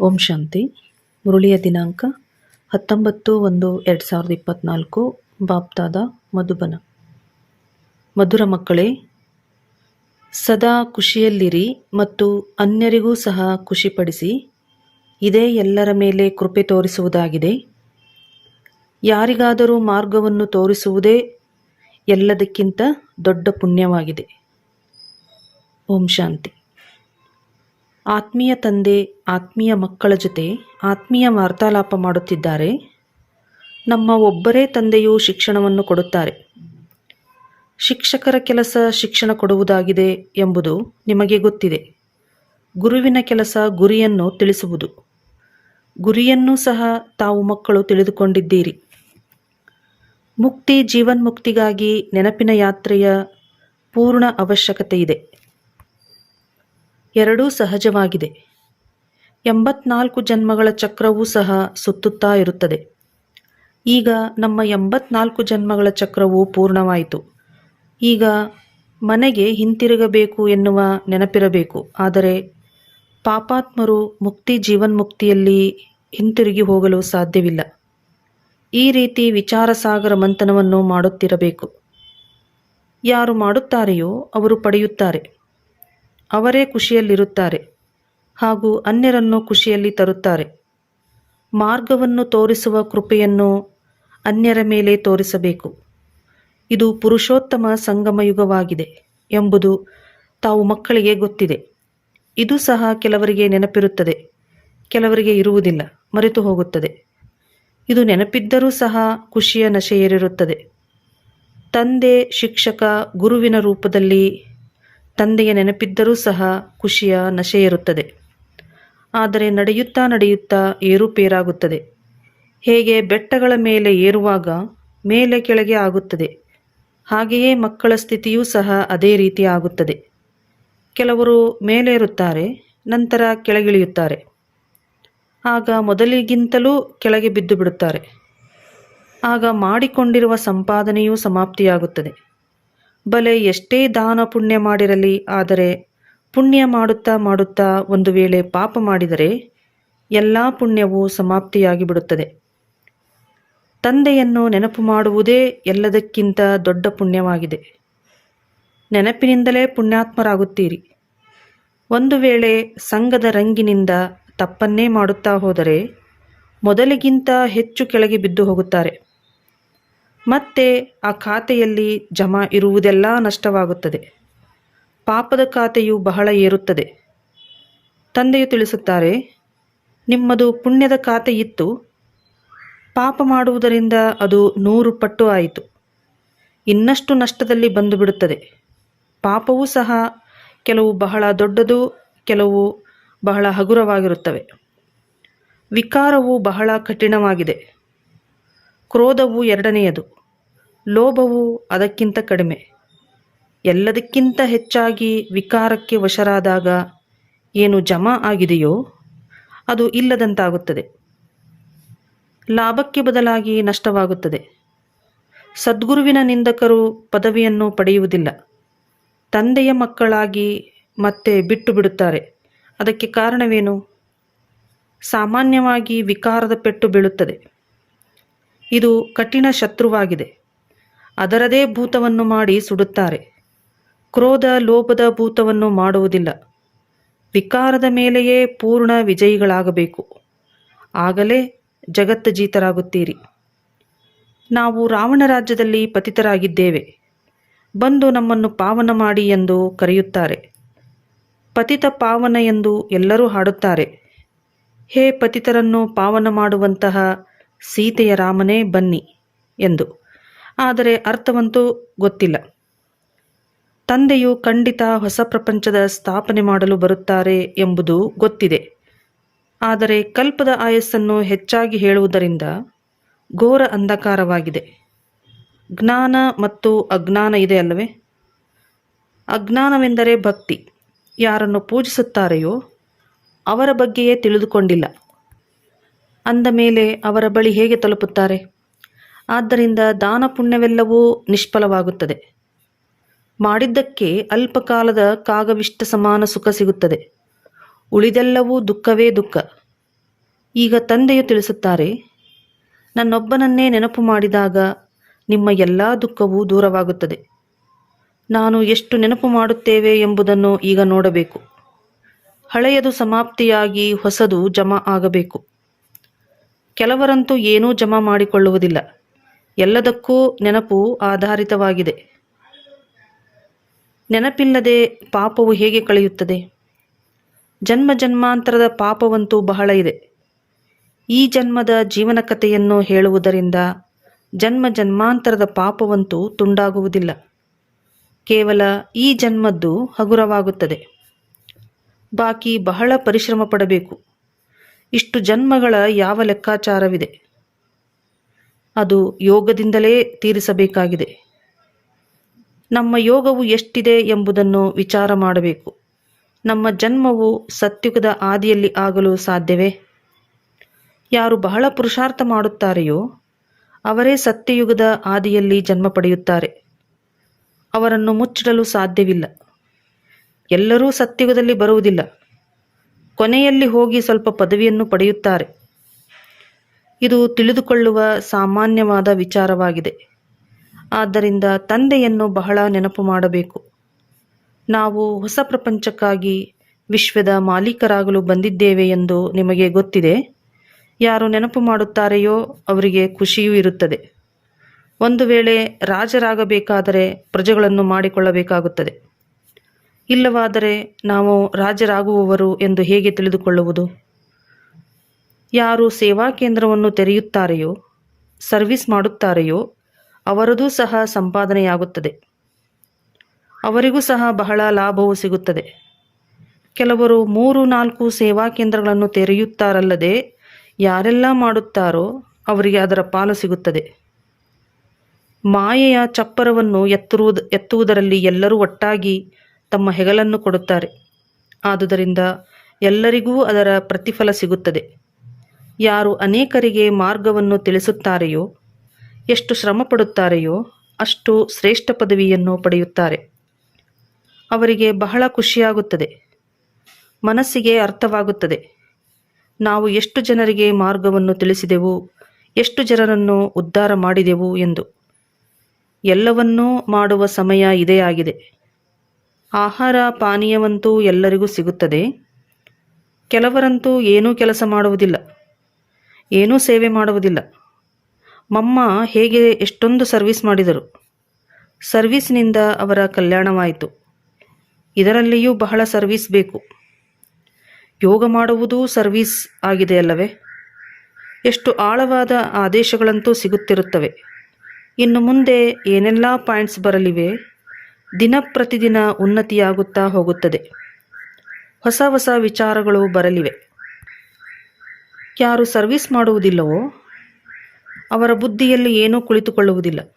ಓಂ ಶಾಂತಿ. ಮುರುಳಿಯ ದಿನಾಂಕ ಹತ್ತೊಂಬತ್ತು ಒಂದು ಎರಡು ಸಾವಿರದ ಇಪ್ಪತ್ತ್ನಾಲ್ಕು ಬಾಪ್ತಾದ ಮಧುಬನ. ಮಧುರ ಮಕ್ಕಳೇ, ಸದಾ ಖುಷಿಯಲ್ಲಿರಿ ಮತ್ತು ಅನ್ಯರಿಗೂ ಸಹ ಖುಷಿಪಡಿಸಿ, ಇದೇ ಎಲ್ಲರ ಮೇಲೆ ಕೃಪೆ ತೋರಿಸುವುದಾಗಿದೆ. ಯಾರಿಗಾದರೂ ಮಾರ್ಗವನ್ನು ತೋರಿಸುವುದೇ ಎಲ್ಲದಕ್ಕಿಂತ ದೊಡ್ಡ ಪುಣ್ಯವಾಗಿದೆ. ಓಂ ಶಾಂತಿ. ಆತ್ಮೀಯ ತಂದೆ, ಆತ್ಮೀಯ ಮಕ್ಕಳ ಜೊತೆ ಆತ್ಮೀಯ ವಾರ್ತಾಲಾಪ ಮಾಡುತ್ತಿದ್ದಾರೆ. ನಮ್ಮ ಒಬ್ಬರೇ ತಂದೆಯು ಶಿಕ್ಷಣವನ್ನು ಕೊಡುತ್ತಾರೆ. ಶಿಕ್ಷಕರ ಕೆಲಸ ಶಿಕ್ಷಣ ಕೊಡುವುದಾಗಿದೆ ಎಂಬುದು ನಿಮಗೆ ಗೊತ್ತಿದೆ. ಗುರುವಿನ ಕೆಲಸ ಗುರಿಯನ್ನು ತಿಳಿಸುವುದು. ಗುರಿಯನ್ನು ಸಹ ತಾವು ಮಕ್ಕಳು ತಿಳಿದುಕೊಂಡಿದ್ದೀರಿ. ಮುಕ್ತಿ ಜೀವನ್ಮುಕ್ತಿಗಾಗಿ ನೆನಪಿನ ಯಾತ್ರೆಯ ಪೂರ್ಣ ಅವಶ್ಯಕತೆ ಇದೆ ಎರಡೂ ಸಹಜವಾಗಿದೆ. ಎಂಬತ್ನಾಲ್ಕು ಜನ್ಮಗಳ ಚಕ್ರವೂ ಸಹ ಸುತ್ತುತ್ತಾ ಇರುತ್ತದೆ. ಈಗ ನಮ್ಮ ಎಂಬತ್ನಾಲ್ಕು ಜನ್ಮಗಳ ಚಕ್ರವು ಪೂರ್ಣವಾಯಿತು. ಈಗ ಮನೆಗೆ ಹಿಂತಿರುಗಬೇಕು ಎನ್ನುವ ನೆನಪಿರಬೇಕು. ಆದರೆ ಪಾಪಾತ್ಮರು ಮುಕ್ತಿ ಜೀವನ್ಮುಕ್ತಿಯಲ್ಲಿ ಹಿಂತಿರುಗಿ ಹೋಗಲು ಸಾಧ್ಯವಿಲ್ಲ. ಈ ರೀತಿ ವಿಚಾರಸಾಗರ ಮಂಥನವನ್ನು ಮಾಡುತ್ತಿರಬೇಕು. ಯಾರು ಮಾಡುತ್ತಾರೆಯೋ ಅವರು ಪಡೆಯುತ್ತಾರೆ. ಅವರೇ ಖುಷಿಯಲ್ಲಿರುತ್ತಾರೆ ಹಾಗೂ ಅನ್ಯರನ್ನು ಖುಷಿಯಲ್ಲಿ ತರುತ್ತಾರೆ. ಮಾರ್ಗವನ್ನು ತೋರಿಸುವ ಕೃಪೆಯನ್ನು ಅನ್ಯರ ಮೇಲೆ ತೋರಿಸಬೇಕು. ಇದು ಪುರುಷೋತ್ತಮ ಸಂಗಮಯುಗವಾಗಿದೆ ಎಂಬುದು ತಾವು ಮಕ್ಕಳಿಗೆ ಗೊತ್ತಿದೆ. ಇದು ಸಹ ಕೆಲವರಿಗೆ ನೆನಪಿರುತ್ತದೆ. ಕೆಲವರಿಗೆ ಇರುವುದಿಲ್ಲ, ಮರೆತು ಹೋಗುತ್ತದೆ. ಇದು ನೆನಪಿದ್ದರೂ ಸಹ ಖುಷಿಯ ನಶೆಯೇರಿರುತ್ತದೆ. ತಂದೆ, ಶಿಕ್ಷಕ, ಗುರುವಿನ ರೂಪದಲ್ಲಿ ತಂದೆಯ ನೆನಪಿದ್ದರೂ ಸಹ ಖುಷಿಯ ನಶೆ ಇರುತ್ತದೆ. ಆದರೆ ನಡೆಯುತ್ತಾ ನಡೆಯುತ್ತಾ ಏರುಪೇರಾಗುತ್ತದೆ ಹೇಗೆ ಬೆಟ್ಟಗಳ ಮೇಲೆ ಏರುವಾಗ ಮೇಲೆ ಕೆಳಗೆ ಆಗುತ್ತದೆ. ಹಾಗೆಯೇ ಮಕ್ಕಳ ಸ್ಥಿತಿಯೂ ಸಹ ಅದೇ ರೀತಿ ಆಗುತ್ತದೆ. ಕೆಲವರು ಮೇಲೇರುತ್ತಾರೆ, ನಂತರ ಕೆಳಗಿಳಿಯುತ್ತಾರೆ. ಆಗ ಮೊದಲಿಗಿಂತಲೂ ಕೆಳಗೆ ಬಿದ್ದು ಬಿಡುತ್ತಾರೆ. ಆಗ ಮಾಡಿಕೊಂಡಿರುವ ಸಂಪಾದನೆಯೂ ಸಮಾಪ್ತಿಯಾಗುತ್ತದೆ. ಬಲೆ ಎಷ್ಟೇ ದಾನ ಪುಣ್ಯ ಮಾಡಿರಲಿ, ಆದರೆ ಪುಣ್ಯ ಮಾಡುತ್ತಾ ಮಾಡುತ್ತಾ ಒಂದು ವೇಳೆ ಪಾಪ ಮಾಡಿದರೆ ಎಲ್ಲ ಪುಣ್ಯವು ಸಮಾಪ್ತಿಯಾಗಿ ಬಿಡುತ್ತದೆ ತಂದೆಯನ್ನು ನೆನಪು ಮಾಡುವುದೇ ಎಲ್ಲದಕ್ಕಿಂತ ದೊಡ್ಡ ಪುಣ್ಯವಾಗಿದೆ. ನೆನಪಿನಿಂದಲೇ ಪುಣ್ಯಾತ್ಮರಾಗುತ್ತೀರಿ. ಒಂದು ವೇಳೆ ಸಂಘದ ರಂಗಿನಿಂದ ತಪ್ಪನ್ನೇ ಮಾಡುತ್ತಾ ಹೋದರೆ, ಮೊದಲಿಗಿಂತ ಹೆಚ್ಚು ಕೆಳಗೆ ಬಿದ್ದು ಹೋಗುತ್ತಾರೆ. ಮತ್ತೆ ಆ ಖಾತೆಯಲ್ಲಿ ಜಮಾ ಇರುವುದೆಲ್ಲ ನಷ್ಟವಾಗುತ್ತದೆ. ಪಾಪದ ಖಾತೆಯು ಬಹಳ ಏರುತ್ತದೆ. ತಂದೆಯು ತಿಳಿಸುತ್ತಾರೆ, ನಿಮ್ಮದು ಪುಣ್ಯದ ಖಾತೆ ಇತ್ತು. ಪಾಪ ಮಾಡುವುದರಿಂದ ಅದು ನೂರು ಪಟ್ಟು ಆಯಿತು. ಇನ್ನಷ್ಟು ನಷ್ಟದಲ್ಲಿ ಬಂದು ಬಿಡುತ್ತದೆ ಪಾಪವೂ ಸಹ ಕೆಲವು ಬಹಳ ದೊಡ್ಡದು, ಕೆಲವು ಬಹಳ ಹಗುರವಾಗಿರುತ್ತವೆ. ವಿಕಾರವು ಬಹಳ ಕಠಿಣವಾಗಿದೆ. ಕ್ರೋಧವು ಎರಡನೆಯದು. ಲೋಭವು ಅದಕ್ಕಿಂತ ಕಡಿಮೆ. ಎಲ್ಲದಕ್ಕಿಂತ ಹೆಚ್ಚಾಗಿ ವಿಕಾರಕ್ಕೆ ವಶರಾದಾಗ ಏನು ಜಮಾ ಆಗಿದೆಯೋ ಅದು ಇಲ್ಲದಂತಾಗುತ್ತದೆ. ಲಾಭಕ್ಕೆ ಬದಲಾಗಿ ನಷ್ಟವಾಗುತ್ತದೆ. ಸದ್ಗುರುವಿನ ನಿಂದಕರು ಪದವಿಯನ್ನು ಪಡೆಯುವುದಿಲ್ಲ. ತಂದೆಯ ಮಕ್ಕಳಾಗಿ ಮತ್ತೆ ಬಿಟ್ಟು ಬಿಡುತ್ತಾರೆ. ಅದಕ್ಕೆ ಕಾರಣವೇನು? ಸಾಮಾನ್ಯವಾಗಿ ವಿಕಾರದ ಪೆಟ್ಟು ಬೀಳುತ್ತದೆ. ಇದು ಕಠಿಣ ಶತ್ರುವಾಗಿದೆ. ಅದರದೇ ಭೂತವನ್ನು ಮಾಡಿ ಸುಡುತ್ತಾರೆ. ಕ್ರೋಧ ಲೋಪದ ಭೂತವನ್ನು ಮಾಡುವುದಿಲ್ಲ. ವಿಕಾರದ ಮೇಲೆಯೇ ಪೂರ್ಣ ವಿಜಯಿಗಳಾಗಬೇಕು. ಆಗಲೇ ಜಗತ್ತು ಜೀತರಾಗುತ್ತೀರಿ. ನಾವು ರಾವಣ ರಾಜ್ಯದಲ್ಲಿ ಪತಿತರಾಗಿದ್ದೇವೆ. ಬಂದು ನಮ್ಮನ್ನು ಪಾವನ ಮಾಡಿ ಎಂದು ಕರೆಯುತ್ತಾರೆ. ಪತಿತ ಪಾವನ ಎಂದು ಎಲ್ಲರೂ ಹಾಡುತ್ತಾರೆ. ಹೇ ಪತಿತರನ್ನು ಪಾವನ ಮಾಡುವಂತಹ ಸೀತೆಯ ರಾಮನೇ ಬನ್ನಿ ಎಂದು. ಆದರೆ ಅರ್ಥವಂತೂ ಗೊತ್ತಿಲ್ಲ. ತಂದೆಯು ಖಂಡಿತ ಹೊಸ ಪ್ರಪಂಚದ ಸ್ಥಾಪನೆ ಮಾಡಲು ಬರುತ್ತಾರೆ ಎಂಬುದು ಗೊತ್ತಿದೆ. ಆದರೆ ಕಲ್ಪದ ಆಯಸ್ಸನ್ನು ಹೆಚ್ಚಾಗಿ ಹೇಳುವುದರಿಂದ ಘೋರ ಅಂಧಕಾರವಾಗಿದೆ. ಜ್ಞಾನ ಮತ್ತು ಅಜ್ಞಾನ ಇದೆ ಅಲ್ಲವೇ? ಅಜ್ಞಾನವೆಂದರೆ ಭಕ್ತಿ. ಯಾರನ್ನು ಪೂಜಿಸುತ್ತಾರೆಯೋ ಅವರ ಬಗ್ಗೆಯೇ ತಿಳಿದುಕೊಂಡಿಲ್ಲ. ಅಂದ ಮೇಲೆ ಅವರ ಬಳಿ ಹೇಗೆ ತಲುಪುತ್ತಾರೆ? ಆದ್ದರಿಂದ ದಾನ ಪುಣ್ಯವೆಲ್ಲವೂ ನಿಷ್ಫಲವಾಗುತ್ತದೆ. ಮಾಡಿದ್ದಕ್ಕೆ ಅಲ್ಪಕಾಲದ ಕಾಗವಿಷ್ಟ ಸಮಾನ ಸುಖ ಸಿಗುತ್ತದೆ. ಉಳಿದೆಲ್ಲವೂ ದುಃಖವೇ ದುಃಖ. ಈಗ ತಂದೆಯು ತಿಳಿಸುತ್ತಾರೆ, ನನ್ನೊಬ್ಬನನ್ನೇ ನೆನಪು ಮಾಡಿದಾಗ ನಿಮ್ಮ ಎಲ್ಲ ದುಃಖವೂ ದೂರವಾಗುತ್ತದೆ. ನಾನು ಎಷ್ಟು ನೆನಪು ಮಾಡುತ್ತೇವೆ ಎಂಬುದನ್ನು ಈಗ ನೋಡಬೇಕು. ಹಳೆಯದು ಸಮಾಪ್ತಿಯಾಗಿ ಹೊಸದು ಜಮಾ ಆಗಬೇಕು. ಕೆಲವರಂತೂ ಏನೂ ಜಮಾ ಮಾಡಿಕೊಳ್ಳುವುದಿಲ್ಲ. ಎಲ್ಲದಕ್ಕೂ ನೆನಪು ಆಧಾರಿತವಾಗಿದೆ. ನೆನಪಿಲ್ಲದೆ ಪಾಪವು ಹೇಗೆ ಕಳೆಯುತ್ತದೆ? ಜನ್ಮ ಜನ್ಮಾಂತರದ ಪಾಪವಂತೂ ಬಹಳ ಇದೆ. ಈ ಜನ್ಮದ ಜೀವನ ಕಥೆಯನ್ನು ಹೇಳುವುದರಿಂದ ಜನ್ಮ ಜನ್ಮಾಂತರದ ಪಾಪವಂತೂ ತುಂಡಾಗುವುದಿಲ್ಲ. ಕೇವಲ ಈ ಜನ್ಮದ್ದು ಹಗುರವಾಗುತ್ತದೆ. ಬಾಕಿ ಬಹಳ ಪರಿಶ್ರಮ ಪಡಬೇಕು. ಇಷ್ಟು ಜನ್ಮಗಳ ಯಾವ ಲೆಕ್ಕಾಚಾರವಿದೆ? ಅದು ಯೋಗದಿಂದಲೇ ತೀರಿಸಬೇಕಾಗಿದೆ. ನಮ್ಮ ಯೋಗವು ಎಷ್ಟಿದೆ ಎಂಬುದನ್ನು ವಿಚಾರ ಮಾಡಬೇಕು. ನಮ್ಮ ಜನ್ಮವು ಸತ್ಯುಗದ ಆದಿಯಲ್ಲಿ ಆಗಲು ಸಾಧ್ಯವೇ? ಯಾರು ಬಹಳ ಪುರುಷಾರ್ಥ ಮಾಡುತ್ತಾರೆಯೋ, ಅವರೇ ಸತ್ಯಯುಗದ ಆದಿಯಲ್ಲಿ ಜನ್ಮ ಪಡೆಯುತ್ತಾರೆ. ಅವರನ್ನು ಮುಚ್ಚಿಡಲು ಸಾಧ್ಯವಿಲ್ಲ. ಎಲ್ಲರೂ ಸತ್ಯುಗದಲ್ಲಿ ಬರುವುದಿಲ್ಲ. ಕೊನೆಯಲ್ಲಿ ಹೋಗಿ ಸ್ವಲ್ಪ ಪದವಿಯನ್ನು ಪಡೆಯುತ್ತಾರೆ. ಇದು ತಿಳಿದುಕೊಳ್ಳುವ ಸಾಮಾನ್ಯವಾದ ವಿಚಾರವಾಗಿದೆ. ಆದ್ದರಿಂದ ತಂದೆಯನ್ನು ಬಹಳ ನೆನಪು ಮಾಡಬೇಕು. ನಾವು ಹೊಸ ಪ್ರಪಂಚಕ್ಕಾಗಿ ವಿಶ್ವದ ಮಾಲೀಕರಾಗಲು ಬಂದಿದ್ದೇವೆ ಎಂದು ನಿಮಗೆ ಗೊತ್ತಿದೆ. ಯಾರು ನೆನಪು ಮಾಡುತ್ತಾರೆಯೋ ಅವರಿಗೆ ಖುಷಿಯೂ ಇರುತ್ತದೆ. ಒಂದು ವೇಳೆ ರಾಜರಾಗಬೇಕಾದರೆ ಪ್ರಜೆಗಳನ್ನು ಮಾಡಿಕೊಳ್ಳಬೇಕಾಗುತ್ತದೆ. ಇಲ್ಲವಾದರೆ ನಾವು ರಾಜರಾಗುವವರು ಎಂದು ಹೇಗೆ ತಿಳಿದುಕೊಳ್ಳುವುದು? ಯಾರು ಸೇವಾ ಕೇಂದ್ರವನ್ನು ತೆರೆಯುತ್ತಾರೆಯೋ, ಸರ್ವಿಸ್ ಮಾಡುತ್ತಾರೆಯೋ, ಅವರದೂ ಸಹ ಸಂಪಾದನೆಯಾಗುತ್ತದೆ. ಅವರಿಗೂ ಸಹ ಬಹಳ ಲಾಭವು ಸಿಗುತ್ತದೆ. ಕೆಲವರು ಮೂರು ನಾಲ್ಕು ಸೇವಾ ಕೇಂದ್ರಗಳನ್ನು ತೆರೆಯುತ್ತಾರಲ್ಲದೆ ಯಾರೆಲ್ಲ ಮಾಡುತ್ತಾರೋ ಅವರಿಗೆ ಅದರ ಪಾಲು ಸಿಗುತ್ತದೆ. ಮಾಯೆಯ ಚಪ್ಪರವನ್ನು ಎತ್ತರುವುದು, ಎತ್ತುವುದರಲ್ಲಿ ಎಲ್ಲರೂ ಒಟ್ಟಾಗಿ ತಮ್ಮ ಹೆಗಲನ್ನು ಕೊಡುತ್ತಾರೆ. ಆದುದರಿಂದ ಎಲ್ಲರಿಗೂ ಅದರ ಪ್ರತಿಫಲ ಸಿಗುತ್ತದೆ. ಯಾರು ಅನೇಕರಿಗೆ ಮಾರ್ಗವನ್ನು ತಿಳಿಸುತ್ತಾರೆಯೋ, ಎಷ್ಟು ಶ್ರಮ ಪಡುತ್ತಾರೆಯೋ ಅಷ್ಟು ಶ್ರೇಷ್ಠ ಪದವಿಯನ್ನು ಪಡೆಯುತ್ತಾರೆ. ಅವರಿಗೆ ಬಹಳ ಖುಷಿಯಾಗುತ್ತದೆ. ಮನಸ್ಸಿಗೆ ಅರ್ಥವಾಗುತ್ತದೆ. ನಾವು ಎಷ್ಟು ಜನರಿಗೆ ಮಾರ್ಗವನ್ನು ತಿಳಿಸಿದೆವು, ಎಷ್ಟು ಜನರನ್ನು ಉದ್ಧಾರ ಮಾಡಿದೆವು ಎಂದು. ಎಲ್ಲವನ್ನೂ ಮಾಡುವ ಸಮಯ ಇದೇ ಆಗಿದೆ. ಆಹಾರ ಪಾನೀಯವಂತೂ ಎಲ್ಲರಿಗೂ ಸಿಗುತ್ತದೆ. ಕೆಲವರಂತೂ ಏನೂ ಕೆಲಸ ಮಾಡುವುದಿಲ್ಲ. ಏನೂ ಸೇವೆ ಮಾಡುವುದಿಲ್ಲ. ಮಮ್ಮ ಹೇಗೆ ಎಷ್ಟೊಂದು ಸರ್ವಿಸ್ ಮಾಡಿದರು. ಸರ್ವಿಸ್ನಿಂದ ಅವರ ಕಲ್ಯಾಣವಾಯಿತು. ಇದರಲ್ಲಿಯೂ ಬಹಳ ಸರ್ವಿಸ್ ಬೇಕು. ಯೋಗ ಮಾಡುವುದೂ ಸರ್ವಿಸ್ ಆಗಿದೆ ಅಲ್ಲವೇ? ಎಷ್ಟು ಆಳವಾದ ಆದೇಶಗಳಂತೂ ಸಿಗುತ್ತಿರುತ್ತವೆ. ಇನ್ನು ಮುಂದೆ ಏನೆಲ್ಲ ಪಾಯಿಂಟ್ಸ್ ಬರಲಿವೆ? ದಿನ ಪ್ರತಿದಿನ ಉನ್ನತಿಯಾಗುತ್ತಾ ಹೋಗುತ್ತದೆ. ಹೊಸ ಹೊಸ ವಿಚಾರಗಳು ಬರಲಿವೆ. ಯಾರು ಸರ್ವಿಸ್ ಮಾಡುವುದಿಲ್ಲವೋ ಅವರ ಬುದ್ಧಿಯಲ್ಲಿ ಏನೂ ಕುಳಿತುಕೊಳ್ಳುವುದಿಲ್ಲ.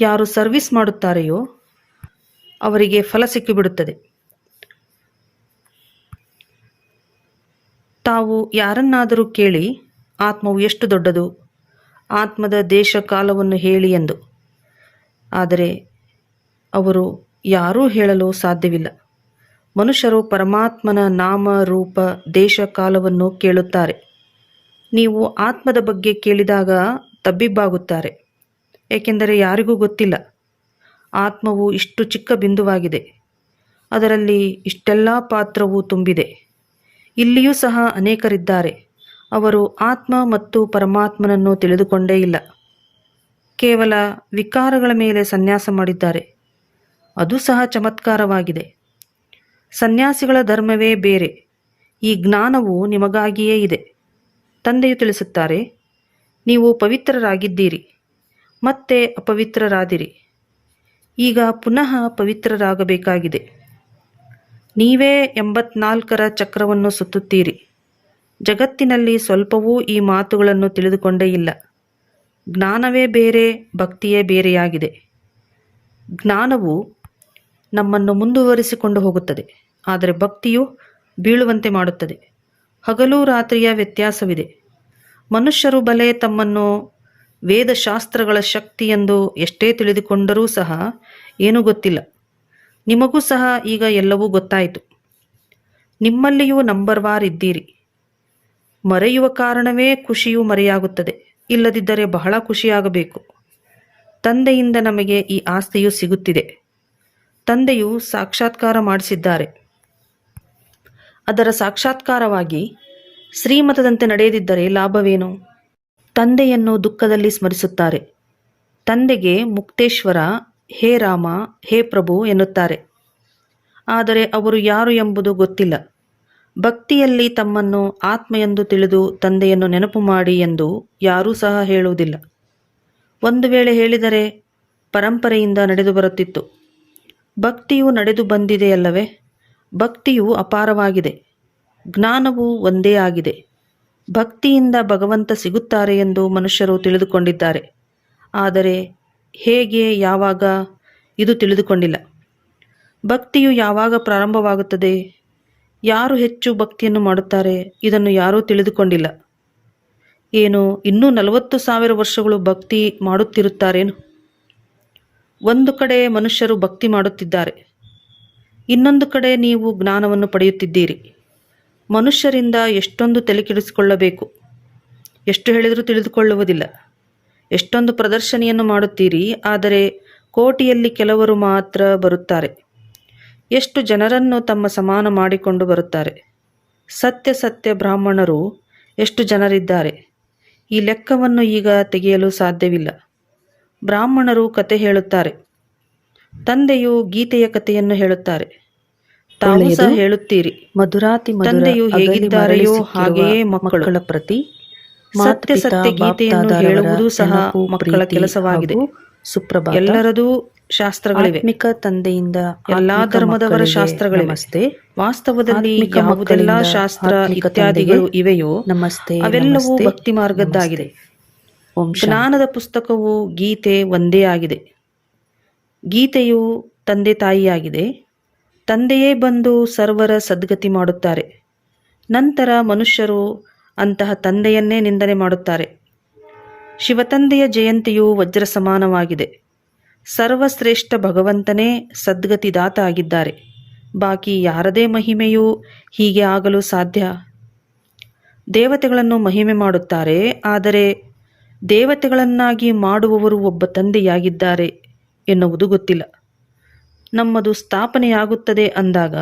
ಯಾರು ಸರ್ವಿಸ್ ಮಾಡುತ್ತಾರೆಯೋ ಅವರಿಗೆ ಫಲ ಸಿಕ್ಕಿಬಿಡುತ್ತದೆ. ತಾವು ಯಾರನ್ನಾದರೂ ಕೇಳಿ ಆತ್ಮವು ಎಷ್ಟು ದೊಡ್ಡದು, ಆತ್ಮದ ದೇಶ ಕಾಲವನ್ನು ಹೇಳಿ ಎಂದು. ಆದರೆ ಅವರು ಯಾರೂ ಹೇಳಲು ಸಾಧ್ಯವಿಲ್ಲ. ಮನುಷ್ಯರು ಪರಮಾತ್ಮನ ನಾಮ, ರೂಪ, ದೇಶ, ಕಾಲವನ್ನು ಕೇಳುತ್ತಾರೆ. ನೀವು ಆತ್ಮದ ಬಗ್ಗೆ ಕೇಳಿದಾಗ ತಬ್ಬಿಬ್ಬಾಗುತ್ತಾರೆ. ಏಕೆಂದರೆ ಯಾರಿಗೂ ಗೊತ್ತಿಲ್ಲ. ಆತ್ಮವು ಇಷ್ಟು ಚಿಕ್ಕ ಬಿಂದುವಾಗಿದೆ. ಅದರಲ್ಲಿ ಇಷ್ಟೆಲ್ಲ ಪಾತ್ರವು ತುಂಬಿದೆ. ಇಲ್ಲಿಯೂ ಸಹ ಅನೇಕರಿದ್ದಾರೆ. ಅವರು ಆತ್ಮ ಮತ್ತು ಪರಮಾತ್ಮನನ್ನು ತಿಳಿದುಕೊಂಡೇ ಇಲ್ಲ. ಕೇವಲ ವಿಕಾರಗಳ ಮೇಲೆ ಸನ್ಯಾಸ ಮಾಡಿದ್ದಾರೆ. ಅದು ಸಹ ಚಮತ್ಕಾರವಾಗಿದೆ. ಸನ್ಯಾಸಿಗಳ ಧರ್ಮವೇ ಬೇರೆ. ಈ ಜ್ಞಾನವು ನಿಮಗಾಗಿಯೇ ಇದೆ. ತಂದೆಯು ತಿಳಿಸುತ್ತಾರೆ, ನೀವು ಪವಿತ್ರರಾಗಿದ್ದೀರಿ, ಮತ್ತೆ ಅಪವಿತ್ರರಾದಿರಿ. ಈಗ ಪುನಃ ಪವಿತ್ರರಾಗಬೇಕಾಗಿದೆ. ನೀವೇ ಎಂಬತ್ನಾಲ್ಕರ ಚಕ್ರವನ್ನು ಸುತ್ತುತ್ತೀರಿ. ಜಗತ್ತಿನಲ್ಲಿ ಸ್ವಲ್ಪವೂ ಈ ಮಾತುಗಳನ್ನು ತಿಳಿದುಕೊಂಡೇ ಇಲ್ಲ. ಜ್ಞಾನವೇ ಬೇರೆ, ಭಕ್ತಿಯೇ ಬೇರೆಯಾಗಿದೆ. ಜ್ಞಾನವು ನಮ್ಮನ್ನು ಮುಂದುವರಿಸಿಕೊಂಡು ಹೋಗುತ್ತದೆ. ಆದರೆ ಭಕ್ತಿಯು ಬೀಳುವಂತೆ ಮಾಡುತ್ತದೆ. ಹಗಲು ರಾತ್ರಿಯ ವ್ಯತ್ಯಾಸವಿದೆ. ಮನುಷ್ಯರು ಬಲೆ ತಮ್ಮನ್ನು ವೇದಶಾಸ್ತ್ರಗಳ ಶಕ್ತಿ ಎಂದು ಎಷ್ಟೇ ತಿಳಿದುಕೊಂಡರೂ ಸಹ ಏನೂ ಗೊತ್ತಿಲ್ಲ. ನಿಮಗೂ ಸಹ ಈಗ ಎಲ್ಲವೂ ಗೊತ್ತಾಯಿತು. ನಿಮ್ಮಲ್ಲಿಯೂ ನಂಬರ್ ವಾರ್ ಇದ್ದೀರಿ. ಮರೆಯುವ ಕಾರಣವೇ ಖುಷಿಯು ಮರೆಯಾಗುತ್ತದೆ. ಇಲ್ಲದಿದ್ದರೆ ಬಹಳ ಖುಷಿಯಾಗಬೇಕು. ತಂದೆಯಿಂದ ನಮಗೆ ಈ ಆಸ್ತಿಯು ಸಿಗುತ್ತಿದೆ. ತಂದೆಯು ಸಾಕ್ಷಾತ್ಕಾರ ಮಾಡಿಸಿದ್ದಾರೆ. ಅದರ ಸಾಕ್ಷಾತ್ಕಾರವಾಗಿ ಶ್ರೀಮತದಂತೆ ನಡೆಯದಿದ್ದರೆ ಲಾಭವೇನು? ತಂದೆಯನ್ನು ದುಃಖದಲ್ಲಿ ಸ್ಮರಿಸುತ್ತಾರೆ. ತಂದೆಗೆ ಮುಕ್ತೇಶ್ವರ, ಹೇ ರಾಮ, ಹೇ ಪ್ರಭು ಎನ್ನುತ್ತಾರೆ. ಆದರೆ ಅವರು ಯಾರು ಎಂಬುದು ಗೊತ್ತಿಲ್ಲ. ಭಕ್ತಿಯಲ್ಲಿ ತಮ್ಮನ್ನು ಆತ್ಮ ಎಂದು ತಿಳಿದು ತಂದೆಯನ್ನು ನೆನಪು ಮಾಡಿ ಎಂದು ಯಾರೂ ಸಹ ಹೇಳುವುದಿಲ್ಲ. ಒಂದು ವೇಳೆ ಹೇಳಿದರೆ ಪರಂಪರೆಯಿಂದ ನಡೆದು ಬರುತ್ತಿತ್ತು. ಭಕ್ತಿಯು ನಡೆದು ಬಂದಿದೆಯಲ್ಲವೇ ಭಕ್ತಿಯು ಅಪಾರವಾಗಿದೆ. ಜ್ಞಾನವು ಒಂದೇ ಆಗಿದೆ. ಭಕ್ತಿಯಿಂದ ಭಗವಂತ ಸಿಗುತ್ತಾರೆ ಎಂದು ಮನುಷ್ಯರು ತಿಳಿದುಕೊಂಡಿದ್ದಾರೆ. ಆದರೆ ಹೇಗೆ, ಯಾವಾಗ, ಇದು ತಿಳಿದುಕೊಂಡಿಲ್ಲ. ಭಕ್ತಿಯು ಯಾವಾಗ ಪ್ರಾರಂಭವಾಗುತ್ತದೆ? ಯಾರು ಹೆಚ್ಚು ಭಕ್ತಿಯನ್ನು ಮಾಡುತ್ತಾರೆ? ಇದನ್ನು ಯಾರೂ ತಿಳಿದುಕೊಂಡಿಲ್ಲ. ಏನು, ಇನ್ನೂ ನಲವತ್ತು ಸಾವಿರ ವರ್ಷಗಳು ಭಕ್ತಿ ಮಾಡುತ್ತಿರುತ್ತಾರೇನು? ಒಂದು ಕಡೆ ಮನುಷ್ಯರು ಭಕ್ತಿ ಮಾಡುತ್ತಿದ್ದಾರೆ, ಇನ್ನೊಂದು ಕಡೆ ನೀವು ಜ್ಞಾನವನ್ನು ಪಡೆಯುತ್ತಿದ್ದೀರಿ. ಮನುಷ್ಯರಿಂದ ಎಷ್ಟೊಂದು ತಲೆಕೆಡಿಸಿಕೊಳ್ಳಬೇಕು, ಎಷ್ಟು ಹೇಳಿದರೂ ತಿಳಿದುಕೊಳ್ಳುವುದಿಲ್ಲ. ಎಷ್ಟೊಂದು ಪ್ರದರ್ಶನಿಯನ್ನು ಮಾಡುತ್ತೀರಿ, ಆದರೆ ಕೋಟಿಯಲ್ಲಿ ಕೆಲವರು ಮಾತ್ರ ಬರುತ್ತಾರೆ. ಎಷ್ಟು ಜನರನ್ನು ತಮ್ಮ ಸಮಾನ ಮಾಡಿಕೊಂಡು ಬರುತ್ತಾರೆ. ಸತ್ಯ ಸತ್ಯ ಬ್ರಾಹ್ಮಣರು ಎಷ್ಟು ಜನರಿದ್ದಾರೆ. ಈ ಲೆಕ್ಕವನ್ನು ಈಗ ತೆಗೆಯಲು ಸಾಧ್ಯವಿಲ್ಲ. ಬ್ರಾಹ್ಮಣರು ಕತೆ ಹೇಳುತ್ತಾರೆ. ತಂದೆಯು ಗೀತೆಯ ಕಥೆಯನ್ನು ಹೇಳುತ್ತಾರೆ. ತಾವು ಸಹ ಹೇಳುತ್ತೀರಿ. ಮಧುರಾತಿ ಮಧುರ ತಂದೆಯು ಹೇಗಿದ್ದಾರೆಯೋ ಹಾಗೆಯೇ ಮಕ್ಕಳು. ಪ್ರತಿ ಸತ್ಯ ಸತ್ಯ ಗೀತೆಯನ್ನು ಹೇಳುವುದು ಹೇಳುವುದೂ ಸಹ ಮಕ್ಕಳ ಕೆಲಸವಾಗಿದೆ. ಸುಪ್ರಭಾ ಎಲ್ಲರದೂ ಶಾಸ್ತ್ರಗಳಿವೆ. ಆತ್ಮಿಕ ತಂದೆಯಿಂದ ಎಲ್ಲಾ ಧರ್ಮದವರ ಶಾಸ್ತ್ರಗಳಿವೆ. ವಾಸ್ತವದಲ್ಲಿ ಯಾವುದೆಲ್ಲ ಶಾಸ್ತ್ರ ಇತ್ಯಾದಿಗಳು ಇವೆಯೋ ನಮಸ್ತೆ ಅವೆಲ್ಲವೂ ಭಕ್ತಿ ಮಾರ್ಗದ್ದಾಗಿದೆ. ಜ್ಞಾನದ ಪುಸ್ತಕವು ಗೀತೆ ಒಂದೇ ಆಗಿದೆ. ಗೀತೆಯು ತಂದೆ ತಾಯಿಯಾಗಿದೆ. ತಂದೆಯೇ ಬಂದು ಸರ್ವರ ಸದ್ಗತಿ ಮಾಡುತ್ತಾರೆ. ನಂತರ ಮನುಷ್ಯರು ಅಂತಹ ತಂದೆಯನ್ನೇ ನಿಂದನೆ ಮಾಡುತ್ತಾರೆ. ಶಿವತಂದೆಯ ಜಯಂತಿಯು ವಜ್ರ ಸಮಾನವಾಗಿದೆ ಸರ್ವಶ್ರೇಷ್ಠ ಭಗವಂತನೇ ಸದ್ಗತಿದಾತ ಆಗಿದ್ದಾರೆ. ಬಾಕಿ ಯಾರದೇ ಮಹಿಮೆಯೂ ಹೀಗೆ ಆಗಲು ಸಾಧ್ಯ? ದೇವತೆಗಳನ್ನು ಮಹಿಮೆ ಮಾಡುತ್ತಾರೆ ಆದರೆ ದೇವತೆಗಳನ್ನಾಗಿ ಮಾಡುವವರು ಒಬ್ಬ ತಂದೆಯಾಗಿದ್ದಾರೆ ಎನ್ನುವುದು ಗೊತ್ತಿಲ್ಲ. ನಮ್ಮದು ಸ್ಥಾಪನೆಯಾಗುತ್ತದೆ ಅಂದಾಗ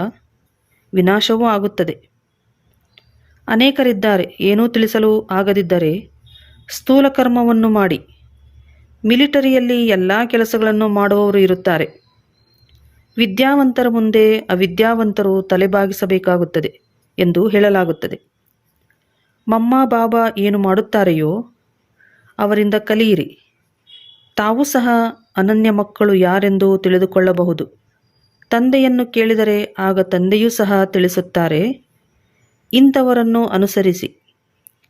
ವಿನಾಶವೂ ಆಗುತ್ತದೆ. ಅನೇಕರಿದ್ದಾರೆ, ಏನೂ ತಿಳಿಸಲು ಆಗದಿದ್ದರೆ ಸ್ಥೂಲಕರ್ಮವನ್ನು ಮಾಡಿ, ಮಿಲಿಟರಿಯಲ್ಲಿ ಎಲ್ಲ ಕೆಲಸಗಳನ್ನು ಮಾಡುವವರು ಇರುತ್ತಾರೆ. ವಿದ್ಯಾವಂತರ ಮುಂದೆ ಅವಿದ್ಯಾವಂತರು ತಲೆಬಾಗಿಸಬೇಕಾಗುತ್ತದೆ ಎಂದು ಹೇಳಲಾಗುತ್ತದೆ. ಮಮ್ಮ, ಬಾಬಾ ಏನು ಮಾಡುತ್ತಾರೆಯೋ ಅವರಿಂದ ಕಲಿಯಿರಿ. ತಾವು ಸಹ ಅನನ್ಯ ಮಕ್ಕಳು ಯಾರೆಂದು ತಿಳಿದುಕೊಳ್ಳಬಹುದು. ತಂದೆಯನ್ನು ಕೇಳಿದರೆ ಆಗ ತಂದೆಯೂ ಸಹ ತಿಳಿಸುತ್ತಾರೆ. ಇಂಥವರನ್ನು ಅನುಸರಿಸಿ.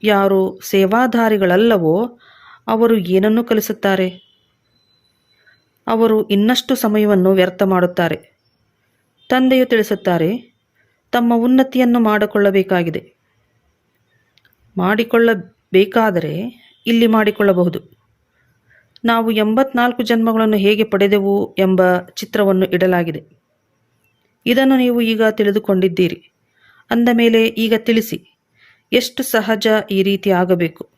ಯಾರು ಸೇವಾಧಾರಿಗಳಲ್ಲವೋ ಅವರು ಏನನ್ನು ಕಲಿಸುತ್ತಾರೆ? ಅವರು ಇನ್ನಷ್ಟು ಸಮಯವನ್ನು ವ್ಯರ್ಥ ಮಾಡುತ್ತಾರೆ. ತಂದೆಯು ತಿಳಿಸುತ್ತಾರೆ, ತಮ್ಮ ಉನ್ನತಿಯನ್ನು ಮಾಡಿಕೊಳ್ಳಬೇಕಾಗಿದೆ. ಮಾಡಿಕೊಳ್ಳಬೇಕಾದರೆ ಇಲ್ಲಿ ಮಾಡಿಕೊಳ್ಳಬಹುದು. ನಾವು ಎಂಬತ್ನಾಲ್ಕು ಜನ್ಮಗಳನ್ನು ಹೇಗೆ ಪಡೆದೆವು ಎಂಬ ಚಿತ್ರವನ್ನು ಇಡಲಾಗಿದೆ. ಇದನ್ನು ನೀವು ಈಗ ತಿಳಿದುಕೊಂಡಿದ್ದೀರಿ. ಅಂದ ಮೇಲೆ ಈಗ ತಿಳಿಸಿ, ಎಷ್ಟು ಸಹಜ ಈ ರೀತಿ ಆಗಬೇಕು?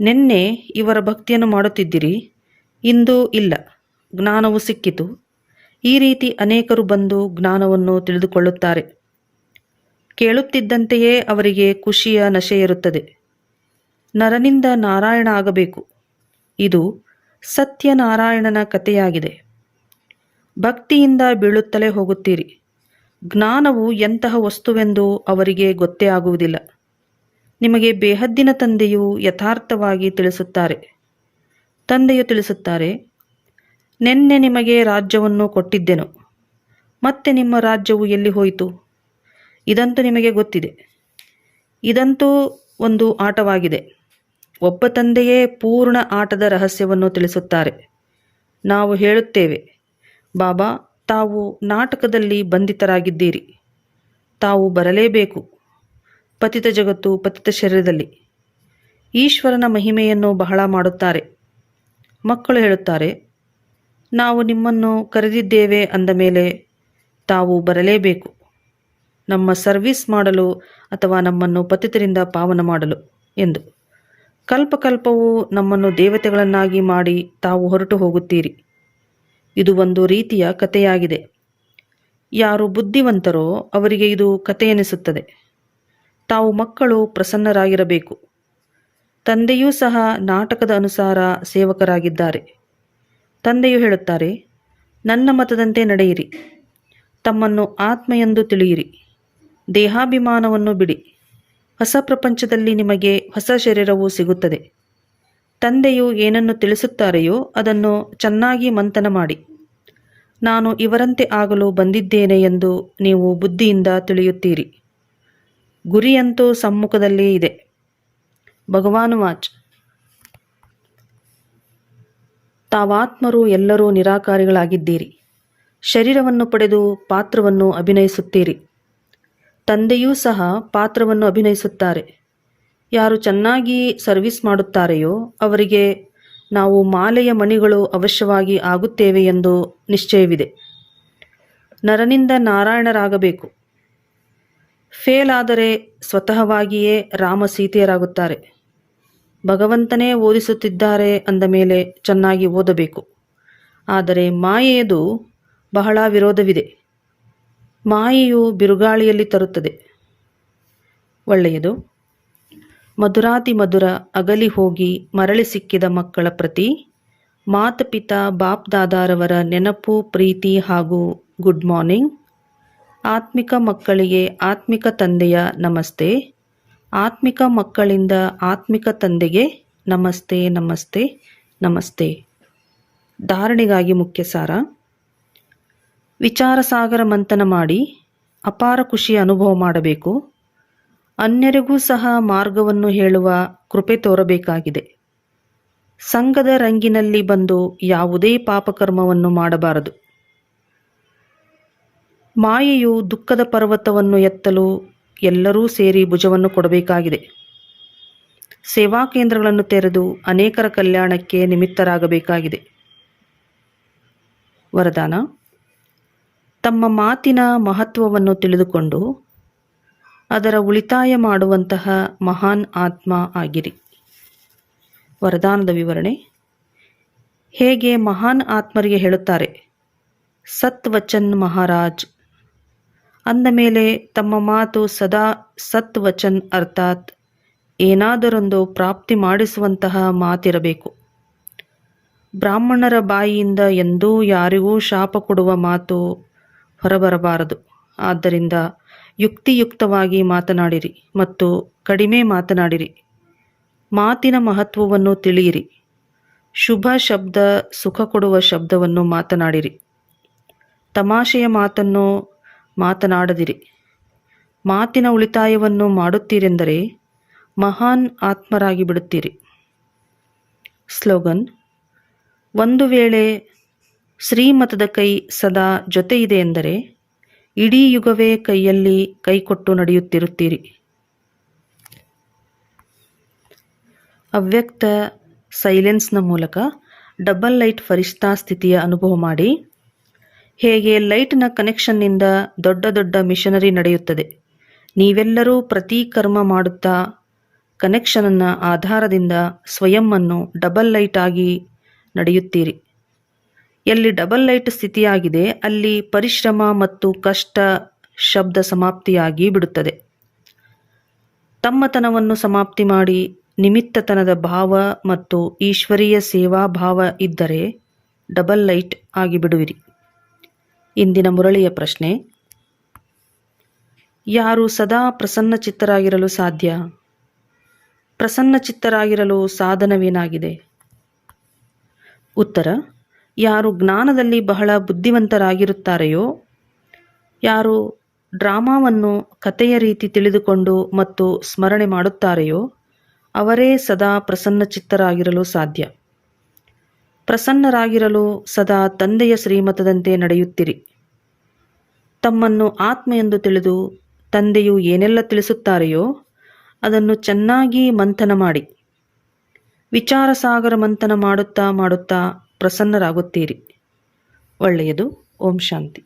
ನಿನ್ನೆ ಇವರ ಭಕ್ತಿಯನ್ನು ಮಾಡುತ್ತಿದ್ದಿರಿ, ಇಂದು ಇಲ್ಲ, ಜ್ಞಾನವು ಸಿಕ್ಕಿತು. ಈ ರೀತಿ ಅನೇಕರು ಬಂದು ಜ್ಞಾನವನ್ನು ತಿಳಿದುಕೊಳ್ಳುತ್ತಾರೆ. ಕೇಳುತ್ತಿದ್ದಂತೆಯೇ ಅವರಿಗೆ ಖುಷಿಯ ನಶೆ ಇರುತ್ತದೆ ನರನಿಂದ ನಾರಾಯಣ ಆಗಬೇಕು. ಇದು ಸತ್ಯನಾರಾಯಣನ ಕಥೆಯಾಗಿದೆ. ಭಕ್ತಿಯಿಂದ ಬೀಳುತ್ತಲೇ ಹೋಗುತ್ತೀರಿ. ಜ್ಞಾನವು ಎಂತಹ ವಸ್ತುವೆಂದು ಅವರಿಗೆ ಗೊತ್ತೇ ಆಗುವುದಿಲ್ಲ. ನಿಮಗೆ ಬೇಹದ್ದಿನ ತಂದೆಯು ಯಥಾರ್ಥವಾಗಿ ತಿಳಿಸುತ್ತಾರೆ. ತಂದೆಯು ತಿಳಿಸುತ್ತಾರೆ, ನಿನ್ನೆ ನಿಮಗೆ ರಾಜ್ಯವನ್ನು ಕೊಟ್ಟಿದ್ದೆನು. ಮತ್ತೆ ನಿಮ್ಮ ರಾಜ್ಯವು ಎಲ್ಲಿ ಹೋಯಿತು? ಇದಂತೂ ನಿಮಗೆ ಗೊತ್ತಿದೆ. ಇದಂತೂ ಒಂದು ಆಟವಾಗಿದೆ. ಒಬ್ಬ ತಂದೆಯೇ ಪೂರ್ಣ ಆಟದ ರಹಸ್ಯವನ್ನು ತಿಳಿಸುತ್ತಾರೆ. ನಾವು ಹೇಳುತ್ತೇವೆ, ಬಾಬಾ, ತಾವು ನಾಟಕದಲ್ಲಿ ಬಂಧಿತರಾಗಿದ್ದೀರಿ. ತಾವು ಬರಲೇಬೇಕು ಪತಿತ ಜಗತ್ತು, ಪತಿತ ಶರೀರದಲ್ಲಿ. ಈಶ್ವರನ ಮಹಿಮೆಯನ್ನು ಬಹಳ ಮಾಡುತ್ತಾರೆ. ಮಕ್ಕಳು ಹೇಳುತ್ತಾರೆ, ನಾವು ನಿಮ್ಮನ್ನು ಕರೆದಿದ್ದೇವೆ ಅಂದ ಮೇಲೆ ತಾವು ಬರಲೇಬೇಕು. ನಮ್ಮ ಸರ್ವಿಸ್ ಮಾಡಲು ಅಥವಾ ನಮ್ಮನ್ನು ಪತಿತರಿಂದ ಪಾವನ ಮಾಡಲು ಎಂದು. ಕಲ್ಪಕಲ್ಪವು ನಮ್ಮನ್ನು ದೇವತೆಗಳನ್ನಾಗಿ ಮಾಡಿ ತಾವು ಹೊರಟು ಹೋಗುತ್ತೀರಿ. ಇದು ಒಂದು ರೀತಿಯ ಕಥೆಯಾಗಿದೆ. ಯಾರು ಬುದ್ಧಿವಂತರೋ ಅವರಿಗೆ ಇದು ಕಥೆಯೆನಿಸುತ್ತದೆ. ತಾವು ಮಕ್ಕಳು ಪ್ರಸನ್ನರಾಗಿರಬೇಕು. ತಂದೆಯೂ ಸಹ ನಾಟಕದ ಅನುಸಾರ ಸೇವಕರಾಗಿದ್ದಾರೆ. ತಂದೆಯು ಹೇಳುತ್ತಾರೆ, ನನ್ನ ಮತದಂತೆ ನಡೆಯಿರಿ. ತಮ್ಮನ್ನು ಆತ್ಮ ಎಂದು ತಿಳಿಯಿರಿ. ದೇಹಾಭಿಮಾನವನ್ನು ಬಿಡಿ. ಹೊಸ ಪ್ರಪಂಚದಲ್ಲಿ ನಿಮಗೆ ಹೊಸ ಶರೀರವು ಸಿಗುತ್ತದೆ. ತಂದೆಯು ಏನನ್ನು ತಿಳಿಸುತ್ತಾರೆಯೋ ಅದನ್ನು ಚೆನ್ನಾಗಿ ಮಂಥನ ಮಾಡಿ. ನಾನು ಇವರಂತೆ ಆಗಲು ಬಂದಿದ್ದೇನೆ ಎಂದು ನೀವು ಬುದ್ಧಿಯಿಂದ ತಿಳಿಯುತ್ತೀರಿ. ಗುರಿಯಂತೂ ಸಮ್ಮುಖದಲ್ಲೇ ಇದೆ. ಭಗವಾನು ವಾಚ್. ತಾವಾತ್ಮರು ಎಲ್ಲರೂ ನಿರಾಕಾರಿಗಳಾಗಿದ್ದೀರಿ. ಶರೀರವನ್ನು ಪಡೆದು ಪಾತ್ರವನ್ನು ಅಭಿನಯಿಸುತ್ತೀರಿ. ತಂದೆಯೂ ಸಹ ಪಾತ್ರವನ್ನು ಅಭಿನಯಿಸುತ್ತಾರೆ. ಯಾರು ಚೆನ್ನಾಗಿ ಸರ್ವಿಸ್ ಮಾಡುತ್ತಾರೆಯೋ ಅವರಿಗೆ ನಾವು ಮಾಲೆಯ ಮಣಿಗಳು ಅವಶ್ಯವಾಗಿ ಆಗುತ್ತೇವೆ ಎಂದು ನಿಶ್ಚಯವಿದೆ. ನರನಿಂದ ನಾರಾಯಣರಾಗಬೇಕು. ಫೇಲ್ ಆದರೆ ಸ್ವತಃವಾಗಿಯೇ ರಾಮ ಸೀತೆಯರಾಗುತ್ತಾರೆ. ಭಗವಂತನೇ ಓದಿಸುತ್ತಿದ್ದಾರೆ ಅಂದ ಮೇಲೆ ಚೆನ್ನಾಗಿ ಓದಬೇಕು. ಆದರೆ ಮಾಯೆಯದು ಬಹಳ ವಿರೋಧವಿದೆ. ಮಾಯೆಯು ಬಿರುಗಾಳಿಯಲ್ಲಿ ತರುತ್ತದೆ. ಒಳ್ಳೆಯದು. ಮಧುರಾತಿ ಮಧುರ ಅಗಲಿ ಹೋಗಿ ಮರಳಿ ಸಿಕ್ಕಿದ ಮಕ್ಕಳ ಪ್ರತಿ, ಮಾತಪಿತ ಬಾಪ್ ದಾದಾರವರ ನೆನಪು, ಪ್ರೀತಿ ಹಾಗೂ ಗುಡ್ ಮಾರ್ನಿಂಗ್. ಆತ್ಮಿಕ ಮಕ್ಕಳಿಗೆ ಆತ್ಮಿಕ ತಂದೆಯ ನಮಸ್ತೆ. ಆತ್ಮಿಕ ಮಕ್ಕಳಿಂದ ಆತ್ಮಿಕ ತಂದೆಗೆ ನಮಸ್ತೆ ನಮಸ್ತೆ ನಮಸ್ತೆ. ಧಾರಣೆಗಾಗಿ ಮುಖ್ಯ ಸಾರ. ವಿಚಾರ ಸಾಗರ ಮಂಥನ ಮಾಡಿ ಅಪಾರ ಖುಷಿ ಅನುಭವ ಮಾಡಬೇಕು. ಅನ್ಯರಿಗೂ ಸಹ ಮಾರ್ಗವನ್ನು ಹೇಳುವ ಕೃಪೆ ತೋರಬೇಕಾಗಿದೆ. ಸಂಘದ ರಂಗಿನಲ್ಲಿ ಬಂದು ಯಾವುದೇ ಪಾಪಕರ್ಮವನ್ನು ಮಾಡಬಾರದು. ಮಾಯೆಯು ದುಃಖದ ಪರ್ವತವನ್ನು ಎತ್ತಲು ಎಲ್ಲರೂ ಸೇರಿ ಭುಜವನ್ನು ಕೊಡಬೇಕಾಗಿದೆ. ಸೇವಾ ಕೇಂದ್ರಗಳನ್ನು ತೆರೆದು ಅನೇಕರ ಕಲ್ಯಾಣಕ್ಕೆ ನಿಮಿತ್ತರಾಗಬೇಕಾಗಿದೆ. ವರದಾನ ತಮ್ಮ ಮಾತಿನ ಮಹತ್ವವನ್ನು ತಿಳಿದುಕೊಂಡು ಅದರ ಉಳಿತಾಯ ಮಾಡುವಂತಹ ಮಹಾನ್ ಆತ್ಮ ಆಗಿರಿ. ವರದಾನದ ವಿವರಣೆ. ಹೇಗೆ ಮಹಾನ್ ಆತ್ಮರಿಗೆ ಹೇಳುತ್ತಾರೆ? ಸತ್ವಚನ್ ಮಹಾರಾಜ್. ಅಂದ ಮೇಲೆ ತಮ್ಮ ಮಾತು ಸದಾ ಸತ್ವಚನ್ ಅರ್ಥಾತ್ ಏನಾದರೊಂದು ಪ್ರಾಪ್ತಿ ಮಾಡಿಸುವಂತಹ ಮಾತಿರಬೇಕು. ಬ್ರಾಹ್ಮಣರ ಬಾಯಿಯಿಂದ ಎಂದೂ ಯಾರಿಗೂ ಶಾಪ ಕೊಡುವ ಮಾತು ಹೊರಬರಬಾರದು. ಆದ್ದರಿಂದ ಯುಕ್ತಿಯುಕ್ತವಾಗಿ ಮಾತನಾಡಿರಿ ಮತ್ತು ಕಡಿಮೆ ಮಾತನಾಡಿರಿ. ಮಾತಿನ ಮಹತ್ವವನ್ನು ತಿಳಿಯಿರಿ. ಶುಭ ಶಬ್ದ ಸುಖ ಕೊಡುವ ಶಬ್ದವನ್ನು ಮಾತನಾಡಿರಿ. ತಮಾಷೆಯ ಮಾತನ್ನು ಮಾತನಾಡದಿರಿ. ಮಾತಿನ ಉಳಿತಾಯವನ್ನು ಮಾಡುತ್ತೀರೆಂದರೆ ಮಹಾನ್ ಆತ್ಮರಾಗಿ ಬಿಡುತ್ತೀರಿ ಸ್ಲೋಗನ್, ಒಂದು ವೇಳೆ ಶ್ರೀಮತದ ಕೈ ಸದಾ ಜೊತೆ ಇದೆ ಎಂದರೆ, ಇಡೀ ಯುಗವೇ ಕೈಯಲ್ಲಿ ಕೈಕೊಟ್ಟು ನಡೆಯುತ್ತಿರುತ್ತೀರಿ. ಅವ್ಯಕ್ತ ಸೈಲೆನ್ಸ್ನ ಮೂಲಕ ಡಬಲ್ ಲೈಟ್ ಫರಿಷ್ಠಾ ಸ್ಥಿತಿಯ ಅನುಭವ ಮಾಡಿ, ಹೇಗೆ ಲೈಟ್ನ ಕನೆಕ್ಷನ್ನಿಂದ ದೊಡ್ಡ ದೊಡ್ಡ ಮಿಷನರಿ ನಡೆಯುತ್ತದೆ, ನೀವೆಲ್ಲರೂ ಪ್ರತಿ ಕರ್ಮ ಮಾಡುತ್ತಾ ಕನೆಕ್ಷನ್ನ ಆಧಾರದಿಂದ ಸ್ವಯಂ ಅನ್ನು ಡಬಲ್ ಲೈಟ್ ಆಗಿ ನಡೆಯುತ್ತೀರಿ. ಎಲ್ಲಿ ಡಬಲ್ ಲೈಟ್ ಸ್ಥಿತಿಯಾಗಿದೆ, ಅಲ್ಲಿ ಪರಿಶ್ರಮ ಮತ್ತು ಕಷ್ಟ ಶಬ್ದ ಸಮಾಪ್ತಿಯಾಗಿ ಬಿಡುತ್ತದೆ. ತಮ್ಮತನವನ್ನು ಸಮಾಪ್ತಿ ಮಾಡಿ ನಿಮಿತ್ತತನದ ಭಾವ ಮತ್ತು ಈಶ್ವರೀಯ ಸೇವಾ ಭಾವ ಇದ್ದರೆ ಡಬಲ್ ಲೈಟ್ ಆಗಿಬಿಡುವಿರಿ ಇಂದಿನ ಮುರಳಿಯ ಪ್ರಶ್ನೆ, ಯಾರು ಸದಾ ಪ್ರಸನ್ನ ಚಿತ್ತರಾಗಿರಲು ಸಾಧ್ಯ? ಪ್ರಸನ್ನ ಚಿತ್ತರಾಗಿರಲು ಸಾಧನವೇನಾಗಿದೆ? ಉತ್ತರ ಯಾರು ಜ್ಞಾನದಲ್ಲಿ ಬಹಳ ಬುದ್ಧಿವಂತರಾಗಿರುತ್ತಾರೆಯೋ, ಯಾರು ಡ್ರಾಮಾವನ್ನು ಕಥೆಯ ರೀತಿ ತಿಳಿದುಕೊಂಡು ಮತ್ತು ಸ್ಮರಣೆ ಮಾಡುತ್ತಾರೆಯೋ, ಅವರೇ ಸದಾ ಪ್ರಸನ್ನಚಿತ್ತರಾಗಿರಲು ಸಾಧ್ಯ. ಪ್ರಸನ್ನರಾಗಿರಲು ಸದಾ ತಂದೆಯ ಶ್ರೀಮತದಂತೆ ನಡೆಯುತ್ತಿರಿ. ತಮ್ಮನ್ನು ಆತ್ಮ ಎಂದು ತಿಳಿದು ತಂದೆಯು ಏನೆಲ್ಲ ತಿಳಿಸುತ್ತಾರೆಯೋ, ಅದನ್ನು ಚೆನ್ನಾಗಿ ಮಂಥನ ಮಾಡಿ. ವಿಚಾರ ಸಾಗರ ಮಂಥನ ಮಾಡುತ್ತಾ ಮಾಡುತ್ತಾ ಪ್ರಸನ್ನರಾಗುತ್ತೀರಿ. ಒಳ್ಳೆಯದು. ಓಂ ಶಾಂತಿ.